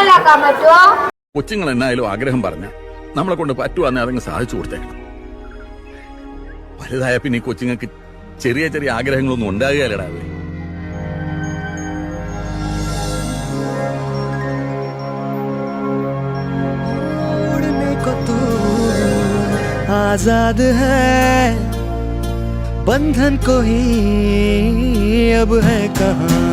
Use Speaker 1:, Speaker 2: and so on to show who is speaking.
Speaker 1: ചാനലാക്കാൻ പറ്റുമോ
Speaker 2: കൊച്ചുങ്ങൾ എന്നായാലും ആഗ്രഹം പറഞ്ഞ നമ്മളെ കൊണ്ട് പറ്റുവാന്നെ അതങ്ങ് സാധിച്ചു കൊടുത്തേക്കണം. വലുതായ പിന്നെ ഈ കൊച്ചുങ്ങൾക്ക് ചെറിയ ചെറിയ ആഗ്രഹങ്ങളൊന്നും ഉണ്ടാകുകയല്ലടാ
Speaker 3: उड़ने को तू आजाद है बंधन को ही अब है कहाँ